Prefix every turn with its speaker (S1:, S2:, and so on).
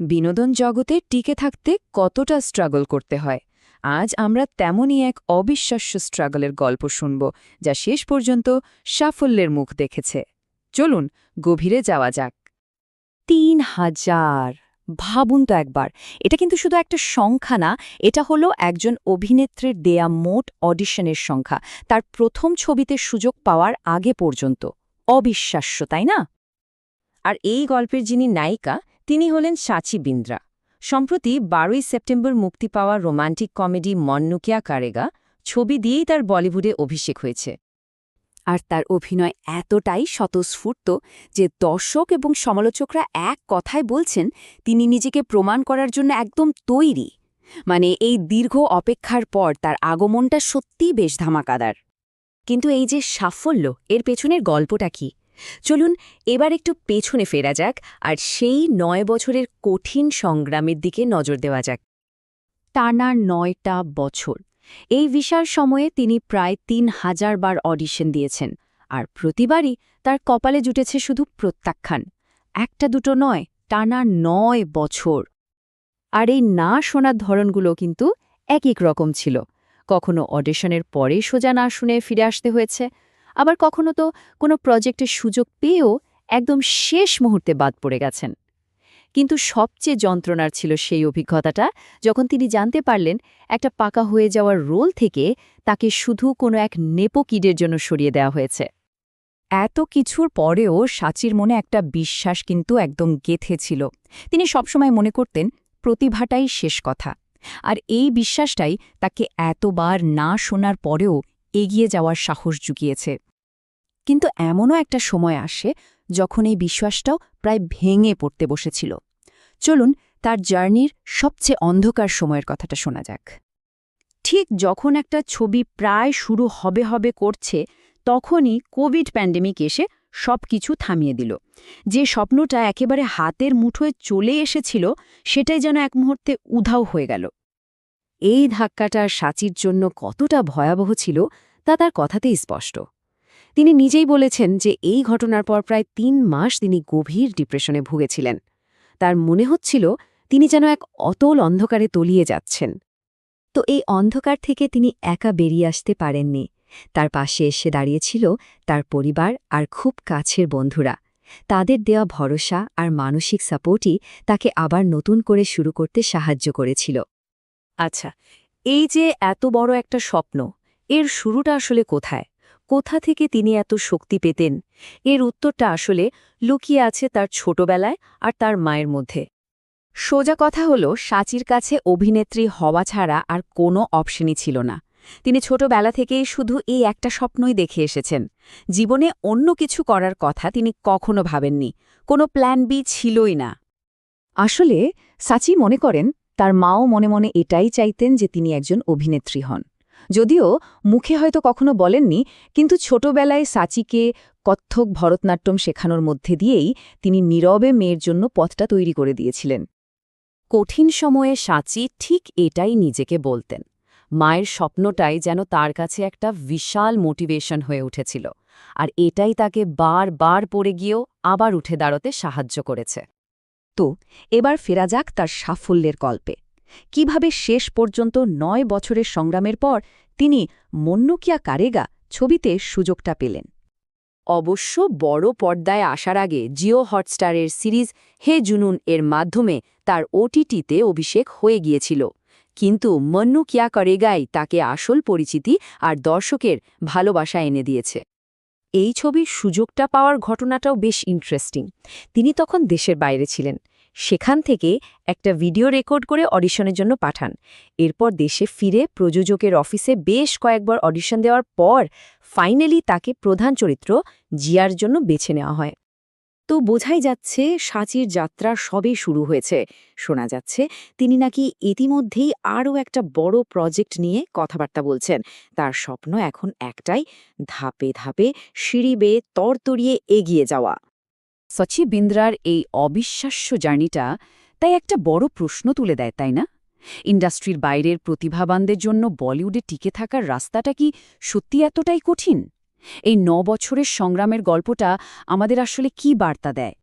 S1: বিনোদন জগতে টিকে থাকতে কতটা স্ট্রাগল করতে হয়? আজ আমরা তেমনই এক অবিশ্বাস্য স্ট্রাগলের গল্প শুনব, যা শেষ পর্যন্ত সাফল্যের মুখ দেখেছে। চলুন, গভীরে যাওয়া যাক।
S2: তিন হাজার। ভাবুন তো একবার, এটা কিন্তু শুধু একটা সংখ্যা না, এটা হলো একজন অভিনেত্রীর দেয়া মোট অডিশনের সংখ্যা। তার প্রথম ছবিতে সুযোগ পাওয়ার আগে পর্যন্ত। অবিশ্বাস্য, তাই না?
S3: আর এই গল্পের যিনি নায়িকা তিনি হলেন সাচি বিন্দ্রা। সম্প্রতি বারোই সেপ্টেম্বর মুক্তি পাওয়া রোমান্টিক কমেডি মন্নুকিয়া কারেগা ছবি দিয়েই তার বলিউডে অভিষেক হয়েছে।
S2: আর তার অভিনয় এতটাই স্বতঃস্ফূর্ত যে দর্শক এবং সমালোচকরা এক কথায় বলছেন, তিনি নিজেকে প্রমাণ করার জন্য একদম তৈরি। মানে এই দীর্ঘ অপেক্ষার পর তার আগমনটা সত্যিই বেশ ধামাকাদার। কিন্তু এই যে সাফল্য, এর পেছনের গল্পটা কি? চলুন এবার একটু পেছনে ফেরা যাক আর সেই নয় বছরের কঠিন সংগ্রামের দিকে নজর দেওয়া যাক। টানা নয়টা বছর। এই বিশাল সময়ে তিনি প্রায় তিন হাজার বার অডিশন দিয়েছেন আর প্রতিবারই তার কপালে জুটেছে শুধু প্রত্যাখ্যান। একটা দুটো নয়, টানা নয় বছর। আর এই না শোনার ধরনগুলো কিন্তু এক এক রকম ছিল। কখনো অডিশনের পরে সোজা না শুনে ফিরে আসতে হয়েছে আবার কখনো তো কোনো প্রজেক্টের সুযোগ পেয়েও একদম শেষ মুহূর্তে বাদ পড়ে গেছেন। কিন্তু সবচেয়ে যন্ত্রণার ছিল সেই অভিজ্ঞতাটা, যখন তিনি জানতে পারলেন একটা পাকা হয়ে যাওয়ার রোল থেকে তাকে শুধু কোনো এক নেপো কিডের জন্য সরিয়ে দেওয়া হয়েছে। এত কিছুর পরেও সাচির মনে একটা বিশ্বাস কিন্তু একদম গেথে ছিল। তিনি সবসময় মনে করতেন, প্রতিভাটাই শেষ কথা। আর এই বিশ্বাসটাই তাকে এতবার না শোনার পরেও এগিয়ে যাওয়ার সাহস জুগিয়েছে। কিন্তু এমনও একটা সময় আসে যখন এই বিশ্বাসটাও প্রায় ভেঙে পড়তে বসেছিল। চলুন তার জার্নির সবচেয়ে অন্ধকার সময়ের কথাটা শোনা যাক। ঠিক যখন একটা ছবি প্রায় শুরু হবে হবে করছে, তখনই কোভিড প্যান্ডেমিক এসে সব কিছু থামিয়ে দিল। যে স্বপ্নটা একেবারে হাতের মুঠোয় চলে এসেছিল, সেটাই যেন এক মুহূর্তে উধাও হয়ে গেল। এই ধাক্কাটা সাচির জন্য কতটা ভয়াবহ ছিল তা তার কথাতেই স্পষ্ট। তিনি নিজেই বলেছেন যে এই ঘটনার পর প্রায় তিন মাস তিনি গভীর ডিপ্রেশনে ভুগেছিলেন। তার মনে হচ্ছিল তিনি যেন এক অতল অন্ধকারে তলিয়ে যাচ্ছেন। তো এই অন্ধকার থেকে তিনি একা বেরিয়ে আসতে পারেননি। তার পাশে এসে দাঁড়িয়েছিল তার পরিবার আর খুব কাছের বন্ধুরা। তাদের দেওয়া ভরসা আর মানসিক সাপোর্টই তাকে আবার নতুন করে শুরু করতে সাহায্য করেছিল। আচ্ছা এই যে এত বড় একটা স্বপ্ন, এর শুরুটা আসলে কোথায়? কোথা থেকে তিনি এত শক্তি পেতেন? এর উত্তরটা আসলে লুকিয়ে আছে তার ছোটবেলায় আর তার মায়ের মধ্যে। সোজা কথা হল, সাচির কাছে অভিনেত্রী হওয়া ছাড়া আর কোনো অপশনই ছিল না। তিনি ছোটবেলা থেকেই শুধু এই একটা স্বপ্নই দেখে এসেছেন। জীবনে অন্য কিছু করার কথা তিনি কখনো ভাবেননি। কোনো প্ল্যান বি ছিলই না। আসলে সাচি মনে করেন তার মাও মনে মনে এটাই চাইতেন যে তিনি একজন অভিনেত্রী হন। যদিও মুখে হয়তো কখনো বলেননি, কিন্তু ছোটবেলায় সাচিকে কত্থক ভরতনাট্যম শেখানোর মধ্যে দিয়েই তিনি নীরবে মেয়ের জন্য পথটা তৈরি করে দিয়েছিলেন। কঠিন সময়ে সাচি ঠিক এটাই নিজেকে বলতেন। মায়ের স্বপ্নটাই যেন তার কাছে একটা বিশাল মোটিভেশন হয়ে উঠেছিল, আর এটাই তাকে বার বার পড়ে গিয়েও আবার উঠে দাঁড়াতে সাহায্য করেছে। তো এবার ফেরা যাক তার সাফল্যের গল্পে। কীভাবে শেষ পর্যন্ত নয় বছরের সংগ্রামের পর তিনি মন্নুকিয়া কারেগা ছবিতে সুযোগটা পেলেন। অবশ্য বড় পর্দায় আসার আগে জিও হটস্টারের সিরিজ হে জুনুন এর মাধ্যমে তার ওটিটিতে অভিষেক হয়ে গিয়েছিল। কিন্তু মন্নু কিয়া করেগাই তাকে আসল পরিচিতি আর দর্শকের ভালোবাসা এনে দিয়েছে। এই ছবির সুযোগটা পাওয়ার ঘটনাটাও বেশ ইন্টারেস্টিং তিনি তখন দেশের বাইরে ছিলেন। সেখান থেকে একটা ভিডিও রেকর্ড করে অডিশনের জন্য পাঠান। এরপর দেশে ফিরে প্রযোজকের অফিসে বেশ কয়েকবার অডিশন দেওয়ার পর ফাইনালি তাকে প্রধান চরিত্র জিয়ার জন্য বেছে নেওয়া হয়। তো বোঝাই যাচ্ছে সাচির যাত্রা সবে শুরু হয়েছে। শোনা যাচ্ছে তিনি নাকি ইতিমধ্যেই আরও একটা বড় প্রজেক্ট নিয়ে কথাবার্তা বলছেন। তার স্বপ্ন এখন একটাই, ধাপে ধাপে সিঁড়ি বেয়ে তরতরিয়ে এগিয়ে যাওয়া। সচি বিন্দ্রার এই অবিশ্বাস্য জার্নিটা তাই একটা বড় প্রশ্ন তুলে দেয়, তাই না? ইন্ডাস্ট্রির বাইরের প্রতিভাবানদের জন্য বলিউডে টিকে থাকার রাস্তাটা কি সত্যি এতটাই কঠিন? এই ন বছরের সংগ্রামের গল্পটা আমাদের আসলে কি বার্তা দেয়?